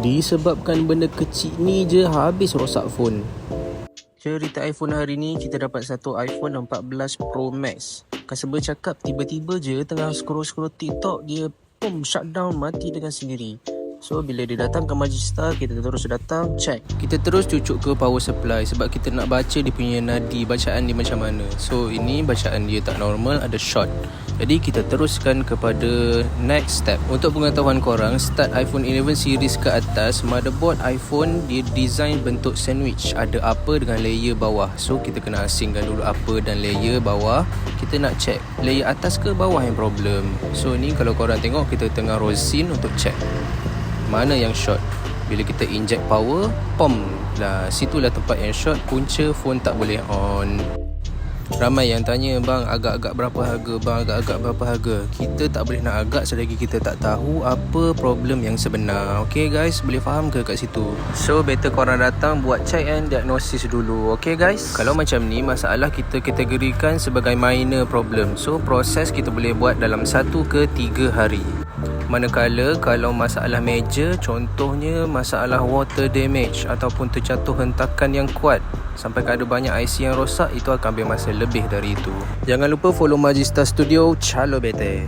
Disebabkan benda kecil ni je habis rosak phone. Cerita iPhone hari ni kita dapat satu iPhone 14 Pro Max. Customer cakap tiba-tiba je tengah scroll-scroll TikTok dia pum shutdown mati dengan sendiri. So bila dia datang ke Majista kita terus datang check. Kita terus cucuk ke power supply sebab kita nak baca dia punya nadi bacaan dia macam mana. So ini bacaan dia tak normal ada short. Jadi kita teruskan kepada next step. Untuk pengetahuan korang, start iPhone 11 series ke atas, motherboard iPhone dia design bentuk sandwich. Ada upper dengan layer bawah. So kita kena asingkan dulu upper dan layer bawah. Kita nak check layer atas ke bawah yang problem. So ni kalau korang tengok kita tengah rosin untuk check mana yang short? Bila kita inject power pom. Lah situlah tempat yang short. Punca phone tak boleh on. Ramai yang tanya bang agak-agak berapa harga? Bang agak-agak berapa harga? Kita tak boleh nak agak selagi kita tak tahu apa problem yang sebenar. Okay guys? Boleh faham ke kat situ? So better korang datang buat check and diagnosis dulu. Okay guys? Kalau macam ni masalah kita kategorikan sebagai minor problem. So proses kita boleh buat dalam 1 ke 3 hari Manakala kalau masalah major contohnya masalah water damage ataupun terjatuh hentakan yang kuat sampai ada banyak IC yang rosak itu akan ambil masa lebih dari itu. Jangan lupa follow Magista Studio Chalo Bete.